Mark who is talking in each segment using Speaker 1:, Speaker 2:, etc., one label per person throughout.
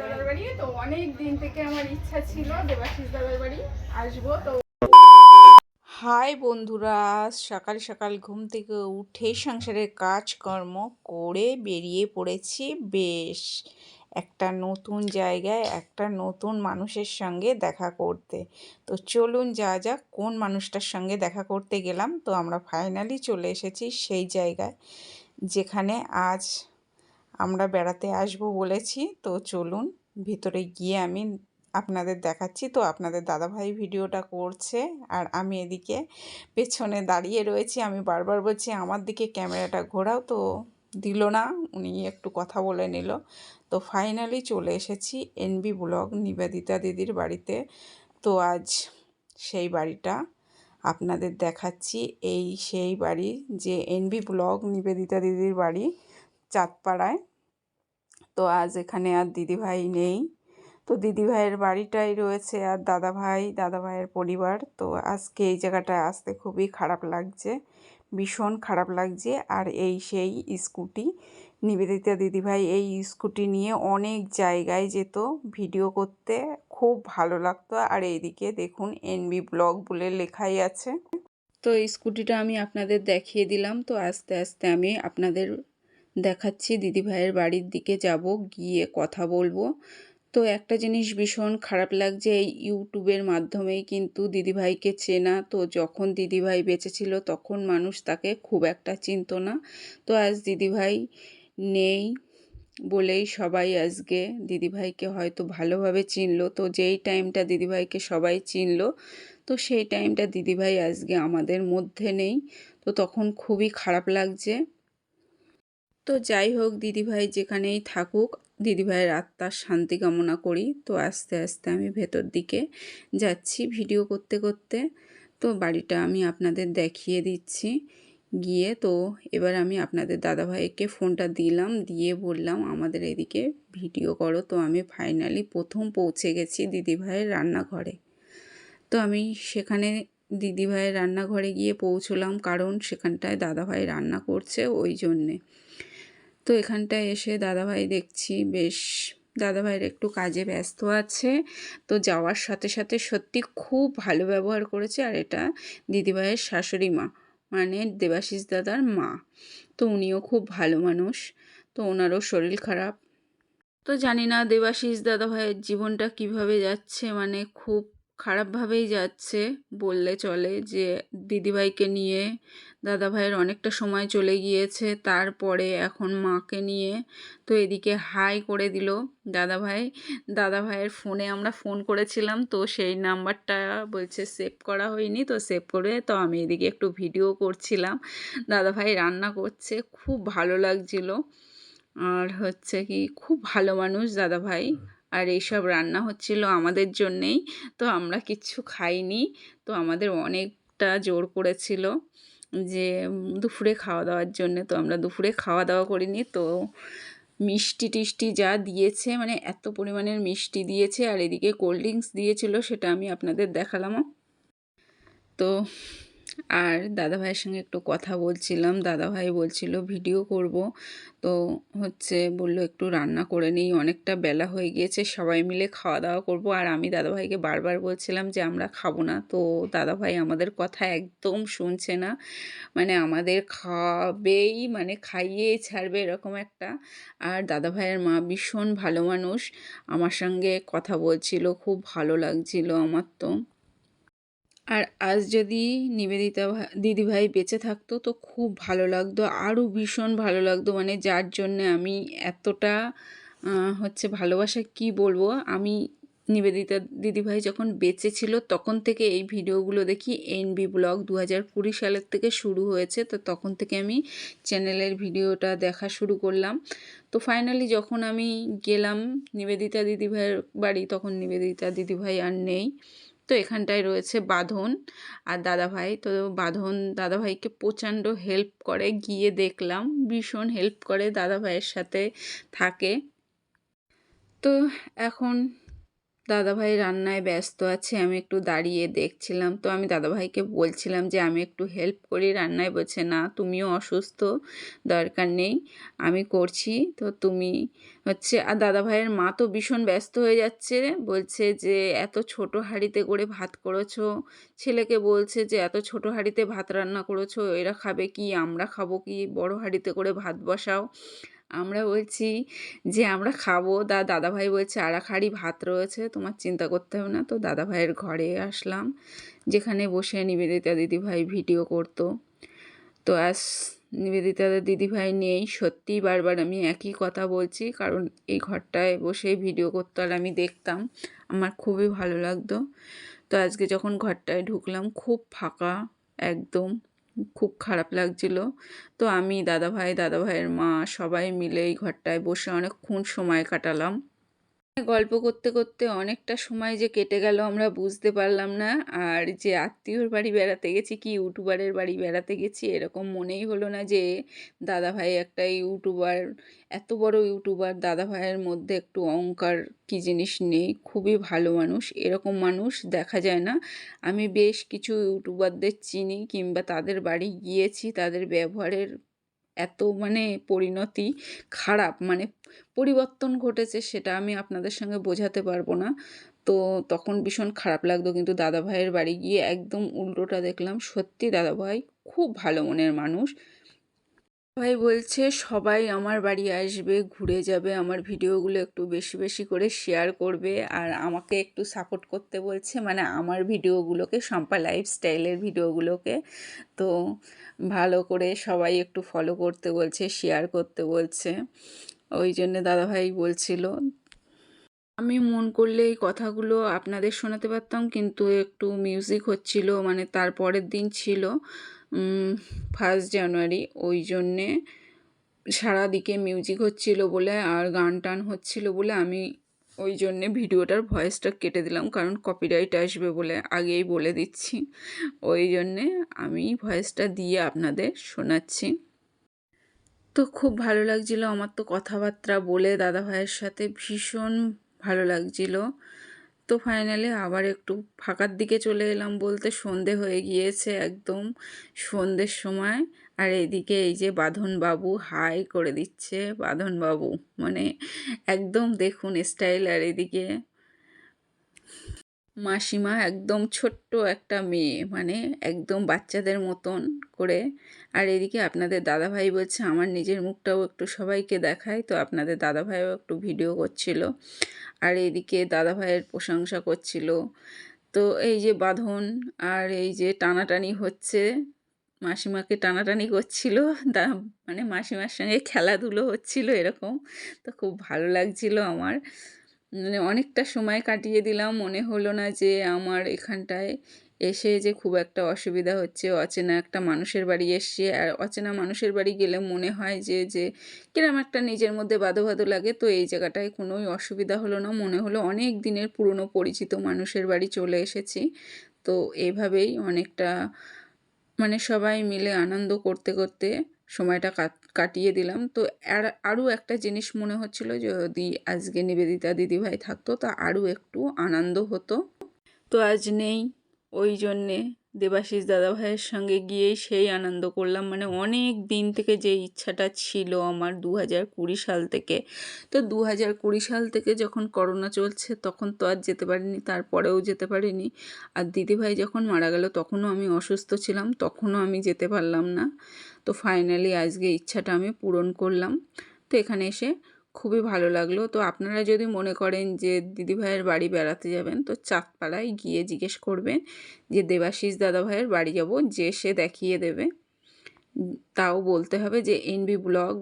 Speaker 1: দাদার বাড়ি। তো অনেক দিন থেকে আমার ইচ্ছা ছিল দেবাশিস দাদার বাড়ি তো
Speaker 2: হাই বন্ধুরা, সকাল সকাল ঘুম থেকে উঠে সংসারের কাজকর্ম করে বেরিয়ে পড়েছি। বেশ, একটা নতুন জায়গায়, একটা নতুন মানুষের সঙ্গে দেখা করতে। তো চলুন যা যা কোন মানুষটার সঙ্গে দেখা করতে গেলাম। তো আমরা ফাইনালি চলে এসেছি সেই জায়গায়, যেখানে আজ আমরা বেড়াতে আসব বলেছি। তো চলুন, ভিতরে গিয়ে আমি আপনাদের দেখাচ্ছি। তো আপনাদের দাদাভাই ভিডিওটা করছে আর আমি এদিকে পেছনে দাঁড়িয়ে রয়েছি। আমি বারবার বলছি, আমার দিকে ক্যামেরাটা ঘোরাও। তো দিল না, উনি একটু কথা বলে নিল। তো ফাইনালি চলে এসেছি এনবি ব্লগ নিবেদিতা দিদির বাড়িতে। তো আজ সেই বাড়িটা আপনাদের দেখাচ্ছি। এই সেই বাড়ি যে এনবি ব্লগ নিবেদিতা দিদির বাড়ি চাঁদপাড়ায়। তো আজ এখানে আর দিদিভাই নেই। তো দিদিভাইয়ের বাড়িটাই রয়েছে আর দাদাভাই, দাদাভাইয়ের পরিবার। তো আজকে এই জায়গাটায় আসতে খুবই খারাপ লাগছে, ভীষণ খারাপ লাগছে। আর এই সেই স্কুটি, নিবেদিতা দিদিভাই এই স্কুটি নিয়ে অনেক জায়গায় যেত ভিডিও করতে, খুব ভালো লাগতো। আর এইদিকে দেখুন এনবি ব্লগ বলে লেখাই আছে। তো স্কুটিটা আমি আপনাদের দেখিয়ে দিলাম। তো আস্তে আস্তে আমি আপনাদের দেখাচ্ছি, দিদিভাইয়ের বাড়ির দিকে যাব, গিয়ে কথা বলব। তো একটা জিনিস ভীষণ খারাপ লাগছে, এই ইউটিউবের মাধ্যমেই কিন্তু দিদিভাইকে চেনা। তো যখন দিদিভাই বেঁচে ছিল তখন মানুষ তাকে খুব একটা চিনতো না। তো আজ দিদিভাই নেই বলেই সবাই আজকে দিদিভাইকে হয়তো ভালোভাবে চিনলো। তো যেই টাইমটা দিদিভাইকে সবাই চিনলো, তো সেই টাইমটা দিদিভাই আজকে আমাদের মধ্যে নেই। তো তখন খুবই খারাপ লাগছে। তো যাই হোক, দিদিভাই যেখানেই থাকুক, দিদিভাইয়ের আত্মার শান্তি কামনা করি। তো আস্তে আস্তে আমি ভেতর দিকে যাচ্ছি ভিডিও করতে করতে। তো বাড়িটা আমি আপনাদের দেখিয়ে দিচ্ছি। গিয়ে তো এবার আমি আপনাদের দাদাভাইকে ফোনটা দিলাম, দিয়ে বললাম, আমাদের এদিকে ভিডিও করো। তো আমি ফাইনালি প্রথম পৌঁছে গেছি দিদিভাইয়ের রান্নাঘরে। তো আমি সেখানে দিদিভাইয়ের রান্নাঘরে গিয়ে পৌঁছলাম, কারণ সেখানটায় দাদাভাই রান্না করছে, ওই জন্যে। তো এখানটায় এসে দাদাভাই দেখছি বেশ, দাদাভাইয়ের একটু কাজে ব্যস্ত আছে। তো যাওয়ার সাথে সাথে সত্যি খুব ভালো ব্যবহার করেছে আর এটা দিদিভাইয়ের শাশুড়ি মা মানে দেবাশিস দাদার মা। তো উনিও খুব ভালো মানুষ, তো ওনারও শরীর খারাপ। তো জানি না দেবাশিস দাদাভাইয়ের জীবনটা কীভাবে যাচ্ছে মানে খুব খারাপভাবেই যাচ্ছে বললে চলে যে দিদিভাইকে নিয়ে দাদাভাইয়ের অনেকটা সময় চলে গিয়েছে, তারপরে এখন মাকে নিয়ে তো এদিকে হাই করে দিল দাদাভাই। দাদাভাইয়ের ফোনে আমরা ফোন করেছিলাম তো সেই নাম্বারটা বলছে সেভ করা হয়নি, তো সেভ করে তো আমি এদিকে একটু ভিডিও করছিলাম। দাদাভাই রান্না করছে, খুব ভালো লাগছিল। আর হচ্ছে কি, খুব ভালো মানুষ দাদাভাই। আর এইসব রান্না হচ্ছিল আমাদের জন্যেই। তো আমরা কিচ্ছু খাইনি। তো আমাদের অনেকটা জোর করেছিল যে দুপুরে খাওয়া দাওয়ার জন্যে। তো আমরা দুপুরে খাওয়া দাওয়া করিনি। তো মিষ্টি টিষ্টি যা দিয়েছে মানে এত পরিমাণের মিষ্টি দিয়েছে আর এদিকে কোল্ড ড্রিঙ্কস দিয়েছিল, সেটা আমি আপনাদের দেখালামও তো আর দাদাভাইয়ের সঙ্গে একটু কথা বলছিলাম। দাদাভাই বলছিল, ভিডিও করব। তো হচ্ছে বলল, একটু রান্না করে নিই। অনেকটা বেলা হয়ে গিয়েছে, সবাই মিলে খাওয়া দাওয়া করব। আর আমি দাদাভাইকে বারবার বলছিলাম যে, আমরা খাব না। তো দাদাভাই আমাদের কথা একদম শুনছে না। মানে আমাদের খাবেই মানে খাইয়েই ছাড়বে এরকম একটা। আর দাদাভাইয়ের মা ভীষণ ভালো মানুষ। আমার সঙ্গে কথা বলছিল, খুব ভালো লাগছিল আমার তো। আর আজ যদি নিবেদিতা দিদিভাই বেঁচে থাকতো তো খুব ভালো লাগতো, আরও ভীষণ ভালো লাগতো। মানে যার জন্যে আমি এতটা হচ্ছে ভালোবাসা, কি বলব? আমি নিবেদিতা দিদিভাই যখন বেঁচে ছিল তখন থেকে এই ভিডিওগুলো দেখি। এনবি ব্লগ দু হাজার কুড়ি সালের থেকে শুরু হয়েছে, তো তখন থেকে আমি চ্যানেলের ভিডিওটা দেখা শুরু করলাম। তো ফাইনালি যখন আমি গেলাম নিবেদিতা দিদিভাইয়ের বাড়ি, তখন নিবেদিতা দিদিভাই আর নেই। তো এখানটায় রয়েছে বাঁধন আর দাদাভাই। তো বাঁধন দাদাভাইকে প্রচণ্ড হেল্প করে, গিয়ে দেখলাম, ভীষণ হেল্প করে দাদাভাইয়ের সাথে থাকে। তো এখন দাদাভাই রান্নায় ব্যস্ত আছে, আমি একটু দাঁড়িয়ে দেখছিলাম। তো আমি দাদাভাইকে বলছিলাম যে, আমি একটু হেল্প করি রান্নায়। বলছে, না, তুমিও অসুস্থ, দরকার নেই, আমি করছি। তো তুমি হচ্ছে, আর দাদাভাইয়ের মা তো ভীষণ ব্যস্ত হয়ে যাচ্ছে বলছে যে, এত ছোট হাঁড়িতে করে ভাত করেছ? ছেলেকে বলছে যে, এত ছোট হাঁড়িতে ভাত রান্না করেছ, এরা খাবে কি? আমরা খাব কি? বড় হাঁড়িতে করে ভাত বসাও। আমরা বলছি যে আমরা খাব। দা দাদাভাই বলছে এক হাঁড়ি ভাত রয়েছে, তোমার চিন্তা করতে হবে না। তো দাদাভাইয়ের ঘরে আসলাম, যেখানে বসে নিবেদিতা দিদিভাই ভিডিও করতো। তো আজ নিবেদিতা দিদিভাই নেই। সত্যি বারবার আমি একই কথা বলছি, কারণ এই ঘরটায় বসে ভিডিও করতে আর আমি দেখতাম। আমার খুবই ভালো লাগতো। তো আজকে যখন ঘরটায় ঢুকলাম, খুব ফাঁকা, একদম। খুব খারাপ লাগছিল। তো আমি দাদাভাই, দাদাভাইয়ের মা সবাই মিলে এই ঘরটায় বসে অনেকক্ষণ সময় কাটালাম। গল্প করতে করতে অনেকটা সময় যে কেটে গেল আমরা বুঝতে পারলাম না। আর যে আত্মীয়র বাড়ি বেড়াতে গেছি কি ইউটিউবারের বাড়ি বেড়াতে গেছি এরকম মনেই হলো না যে দাদাভাই একটা ইউটিউবার, এত বড় ইউটিউবার, দাদাভাইয়ের মধ্যে একটু অহংকার কি জিনিস নেই। খুবই ভালো মানুষ, এরকম মানুষ দেখা যায় না। আমি বেশ কিছু ইউটিউবারদের চিনি কিংবা তাদের বাড়ি গিয়েছি, তাদের ব্যবহারের এত মানে পরিণতি খারাপ মানে পরিবর্তন ঘটেছে সেটা আমি আপনাদের সঙ্গে বোঝাতে পারব না। তো তখন ভীষণ খারাপ লাগতো কিন্তু দাদাভাইয়ের বাড়ি গিয়ে একদম উল্টোটা দেখলাম। সত্যি দাদাভাই খুব ভালো মনের মানুষ। ভাই বলছে, সবাই আমার বাড়ি আসবে, ঘুরে যাবে, আমার ভিডিওগুলো একটু বেশি বেশি করে শেয়ার করবে আর আমাকে একটু সাপোর্ট করতে বলছে। মানে আমার ভিডিওগুলোকে সম্পা লাইফস্টাইলের ভিডিওগুলোকে। তো ভালো করে সবাই একটু ফলো করতে বলছে শেয়ার করতে বলছে। ওই জন্য দাদাভাই বলছিল, আমি মন করলে এই কথাগুলো আপনাদের শোনাতে পারতাম, কিন্তু একটু মিউজিক হচ্ছিল মানে তার পরের দিন ছিল। ফার্স্ট জানুয়ারি ওই জন্যে সারাদিকে মিউজিক হচ্ছিল বলে আর গান টান হচ্ছিল বলে আমি ওই জন্যে ভিডিওটার ভয়েসটা কেটে দিলাম, কারণ কপিরাইট আসবে বলে আগেই বলে দিচ্ছি। ওই জন্যে আমি ভয়েসটা দিয়ে আপনাদের শোনাচ্ছি। তো খুব ভালো লাগছিল আমার তো কথাবার্তা বলে দাদা ভাইয়ের সাথে ভীষণ ভালো লাগছিল। তো ফাইনালি আবার একটু ফাঁকার দিকে চলে এলাম বলতে সন্ধে হয়ে গিয়েছে একদম সন্ধ্যের সময়। আর এদিকে এই যে বাঁধন বাবু হাই করে দিচ্ছে, বাঁধন বাবু। মানে একদম দেখুন স্টাইল আর এদিকে মাসিমা একদম ছোট্ট একটা মেয়ে মানে একদম বাচ্চাদের মতন করে। আর এদিকে আপনাদের দাদাভাই বলছে, আমার নিজের মুখটাও একটু সবাইকে দেখায়। তো আপনাদের দাদাভাইও একটু ভিডিও করছিল। আর এদিকে দাদাভাইয়ের প্রশংসা করছিল। তো এই যে বাঁধন আর এই যে টানাটানি হচ্ছে, মাসিমাকে টানাটানি করছিল। দা মানে মাসিমার সঙ্গে খেলাধুলো হচ্ছিল এরকম। তো খুব ভালো লাগছিল আমার। মানে অনেকটা সময় কাটিয়ে দিলাম। মনে হলো না যে আমার এখানটায় এসে যে খুব একটা অসুবিধা হচ্ছে, অচেনা একটা মানুষের বাড়ি এসছে। আর অচেনা মানুষের বাড়ি গেলে মনে হয় যে যে কিরম একটা নিজের মধ্যে বাধো বাধো লাগে। তো এই জায়গাটায় কোনোই অসুবিধা হলো না। মনে হলো অনেক দিনের পুরনো পরিচিত মানুষের বাড়ি চলে এসেছি। তো এইভাবেই অনেকটা মানে সবাই মিলে আনন্দ করতে করতে সময়টা কাটিয়ে দিলাম। তো আর, আরও একটা জিনিস মনে হচ্ছিল যদি আজকে নিবেদিতা দিদিভাই থাকতো, তা আরও একটু আনন্দ হতো। তো আজ নেই, ওই জন্যে দেবাশিস দাদাভাইয়ের সঙ্গে গিয়েই সেই আনন্দ করলাম। মানে অনেক দিন থেকে যে ইচ্ছাটা ছিল আমার দু হাজার কুড়ি সাল থেকে। তো দু হাজার কুড়ি সাল থেকে যখন করোনা চলছে, তখন তো আর যেতে পারিনি, তারপরেও যেতে পারিনি। আর দিদিভাই যখন মারা গেল, তখনও আমি অসুস্থ ছিলাম, তখনও আমি যেতে পারলাম না। তো ফাইনালি আজকে ইচ্ছাটা আমি পূরণ করলাম। তো এখানে এসে খুবই ভালো লাগল। তো আপনারা যদি মনে করেন যে দিদিভাইয়ের বাড়ি বেড়াতে যাবেন, তো চাঁদপাড়ায় গিয়ে জিজ্ঞেস করবেন যে, দেবাশিস দাদাভাইয়ের বাড়ি যাব? যে সে দেখিয়ে দেবে। তাও বলতে হবে যে এনবি ব্লগ,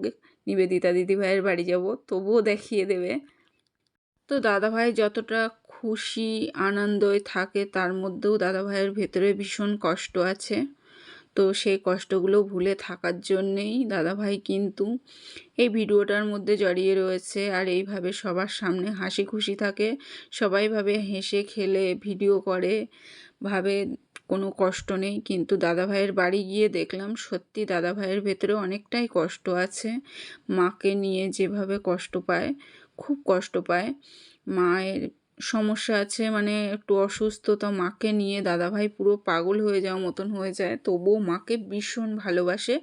Speaker 2: নিবেদিতা দিদিভাইয়ের বাড়ি যাব। তবুও দেখিয়ে দেবে। তো দাদাভাই যতটা খুশি আনন্দই থাকে, তার মধ্যেও দাদাভাইয়ের ভেতরে ভীষণ কষ্ট আছে। তো সেই কষ্টগুলো ভুলে থাকার জন্যেই দাদাভাই কিন্তু এই ভিডিওটার মধ্যে জড়িয়ে রয়েছে আর এইভাবে সবার সামনে হাসি খুশি থাকে। সবাই ভাবে হেসে খেলে, ভিডিও করে, ভাবে কোনো কষ্ট নেই। কিন্তু দাদাভাইয়ের বাড়ি গিয়ে দেখলাম সত্যি দাদাভাইয়ের ভেতরে অনেকটাই কষ্ট আছে। মাকে নিয়ে যেভাবে কষ্ট পায়, খুব কষ্ট পায়। মায়ের সমস্যা আছে মানে একটু অসুস্থ তো মাকে নিয়ে দাদাভাই পুরো পাগল হয়ে যাওয়া মতন হয়ে যায় তবুও মাকে ভীষণ ভালোবাসে।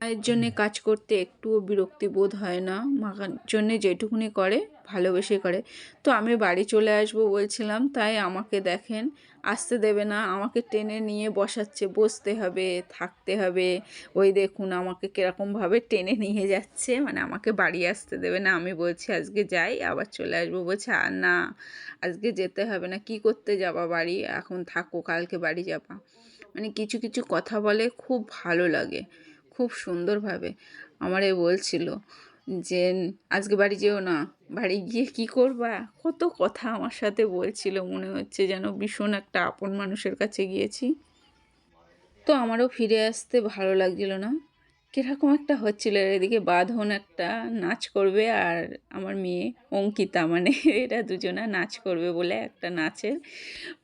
Speaker 2: মায়ের জন্যে কাজ করতে একটুও বিরক্তি বোধ হয় না মার জন্যে যেটুকুনি করে ভালোবেসে করে। তো আমি বাড়ি চলে আসব বলছিলাম, তাই আমাকে দেখেন, আসতে দেবে না, আমাকে টেনে নিয়ে বসাচ্ছে, বসতে হবে, থাকতে হবে। ওই দেখুন আমাকে কীরকমভাবে টেনে নিয়ে যাচ্ছে মানে আমাকে বাড়ি আসতে দেবে না। আমি বলছি, আজকে যাই, আবার চলে আসব। বলছে, আর না, আজকে যেতে হবে না, কি করতে যাবা বাড়ি? এখন থাকো, কালকে বাড়ি যাবা। মানে কিছু কিছু কথা বলে খুব ভালো লাগে, খুব সুন্দরভাবে। আমারে বলছিল যে আজকে বাড়ি যেও না, বাড়ি গিয়ে কি করবা? কত কথা আমার সাথে বলছিল, মনে হচ্ছে যেন ভীষণ একটা আপন মানুষের কাছে গিয়েছি। তো আমারও ফিরে আসতে ভালো লাগছিল না। কীরকম একটা হচ্ছিল, এদিকে বাঁধন একটা নাচ করবে আর আমার মেয়ে অঙ্কিতা মানে এরা দুজনা নাচ করবে বলে একটা নাচের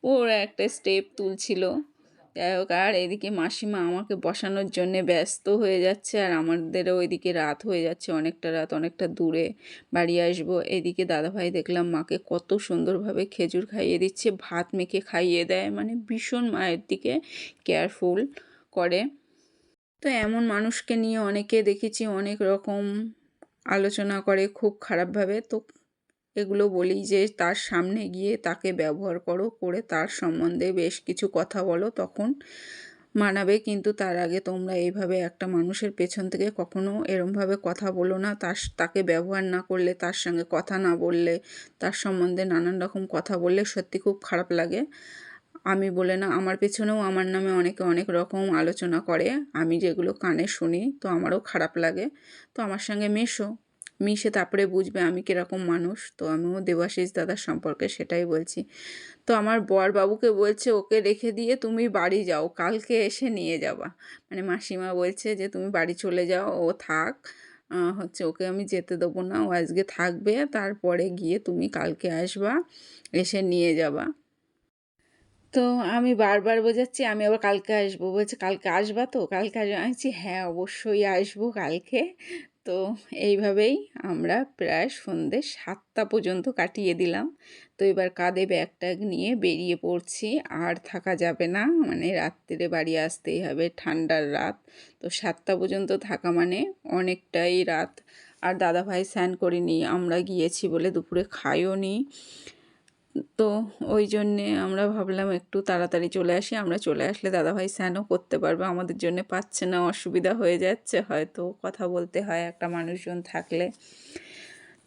Speaker 2: ওরা একটা স্টেপ তুলছিল। যাই হোক, আর এদিকে মাসিমা আমাকে বসানোর জন্যে ব্যস্ত হয়ে যাচ্ছে, আর আমাদেরও ওইদিকে রাত হয়ে যাচ্ছে, অনেকটা রাত, অনেকটা দূরে বাড়ি আসব। এদিকে দাদাভাই দেখলাম মাকে কত সুন্দরভাবে খেজুর খাইয়ে দিচ্ছে, ভাত মেখে খাইয়ে দেয় মানে ভীষণ মায়ের দিকে কেয়ারফুল করে। তো এমন মানুষকে নিয়ে অনেকে দেখেছি অনেক রকম আলোচনা করে খুব খারাপভাবে। তো এগুলো বলি যে তার সামনে গিয়ে তাকে ব্যবহার করো, করে তার সম্বন্ধে বেশ কিছু কথা বলো, তখন মানাবে। কিন্তু তার আগে তোমরা এইভাবে একটা মানুষের পেছন থেকে কখনো এরমভাবে কথা বলো না। তার তাকে ব্যবহার না করলে, তার সঙ্গে কথা না বললে, তার সম্বন্ধে নানান রকম কথা বললে সত্যি খুব খারাপ লাগে। আমি বলে না, আমার পেছনেও আমার নামে অনেকে অনেক রকম আলোচনা করে। আমি যেগুলো কানে শুনি, তো আমারও খারাপ লাগে। তো আমার সঙ্গে মেশো। মিশে তারপরে বুঝবে আমি কীরকম মানুষ। তো আমিও দেবাশিস দাদার সম্পর্কে সেটাই বলছি। তো আমার বর বাবুকে বলছে, ওকে রেখে দিয়ে তুমি বাড়ি যাও, কালকে এসে নিয়ে যাবা। মানে মাসিমা বলছে যে, তুমি বাড়ি চলে যাও, ও থাক। হচ্ছে ওকে আমি যেতে দেবো না, ও আজকে থাকবে, তারপরে গিয়ে তুমি কালকে আসবা, এসে নিয়ে যাবা। তো আমি বারবার বোঝাচ্ছি, আমি আবার কালকে আসব। বলছে, কালকে আসবা তো? কালকে আসব। আমি হ্যাঁ অবশ্যই আসব কালকে। তো এইভাবেই আমরা প্রায় সন্ধে সাতটা পর্যন্ত কাটিয়ে দিলাম। তো এবার কাঁধে ব্যাগ ট্যাগ নিয়ে বেরিয়ে পড়ছি। আর থাকা যাবে না মানে রাত্রে বাড়ি আসতেই হবে, ঠান্ডার রাত। তো সাতটা পর্যন্ত থাকা মানে অনেকটাই রাত। আর দাদাভাই স্নান করিনি, আমরা গিয়েছি বলে দুপুরে খাইও নি তো ওই জন্যে আমরা ভাবলাম একটু তাড়াতাড়ি চলে আসি। আমরা চলে আসলে দাদাভাই স্নানও করতে পারবে। আমাদের জন্য পাচ্ছে না, অসুবিধা হয়ে যাচ্ছে। হয়তো কথা বলতে হয় একটা মানুষজন থাকলে।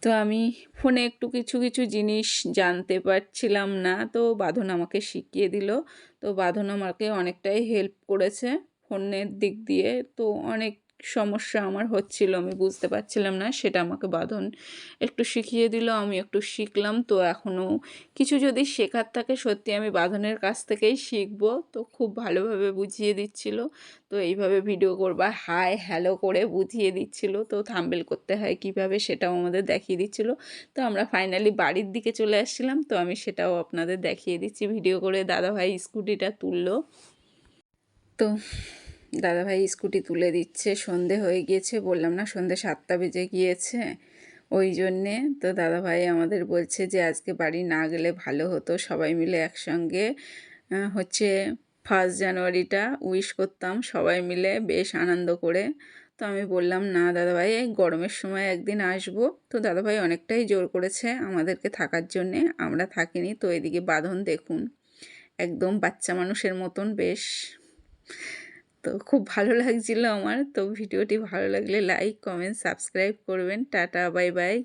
Speaker 2: তো আমি ফোনে একটু কিছু কিছু জিনিস জানতে পারছিলাম না। তো বাঁধন আমাকে শিখিয়ে দিল। তো বাঁধন আমাকে অনেকটাই হেল্প করেছে ফোনের দিক দিয়ে। তো অনেক সমস্যা আমার হচ্ছিল, আমি বুঝতে পারছিলাম না, সেটা আমাকে বাঁধন একটু শিখিয়ে দিল, আমি একটু শিখলাম, তো এখনও কিছু যদি শেখার থাকে সত্যি আমি বাঁধনের কাছ থেকেই শিখব, তো খুব ভালোভাবে বুঝিয়ে দিচ্ছিল, তো এইভাবে ভিডিও করবা হাই হ্যালো করে বুঝিয়ে দিচ্ছিল, তো থাম্বেল করতে হয় কীভাবে সেটাও আমাদের দেখিয়ে দিচ্ছিল, তো আমরা ফাইনালি বাড়ির দিকে চলে আসছিলাম, তো আমি সেটাও আপনাদের দেখিয়ে দিচ্ছি ভিডিও করে দাদাভাই স্কুটিটা তুললো, তো দাদাভাই স্কুটি তুলে দিচ্ছে, সন্ধে হয়ে গিয়েছে, বললাম না সন্ধে সাতটা বেজে গিয়েছে। ওই জন্যে তো দাদাভাই আমাদের বলছে যে, আজকে বাড়ি না গেলে ভালো হতো। সবাই মিলে একসঙ্গে হচ্ছে ফার্স্ট জানুয়ারিটা উইশ করতাম। সবাই মিলে বেশ আনন্দ করে তো আমি বললাম, না দাদাভাই, এই গরমের সময় একদিন আসব। তো দাদাভাই অনেকটাই জোর করেছে আমাদেরকে থাকার জন্যে। আমরা থাকিনি, তো এদিকে বাঁধন দেখুন। একদম বাচ্চা মানুষের মতন বেশ। তো খুব ভালো লাগছিল আমার। তো ভিডিওটি ভালো লাগলে লাইক কমেন্ট সাবস্ক্রাইব করবেন। Tata bye bye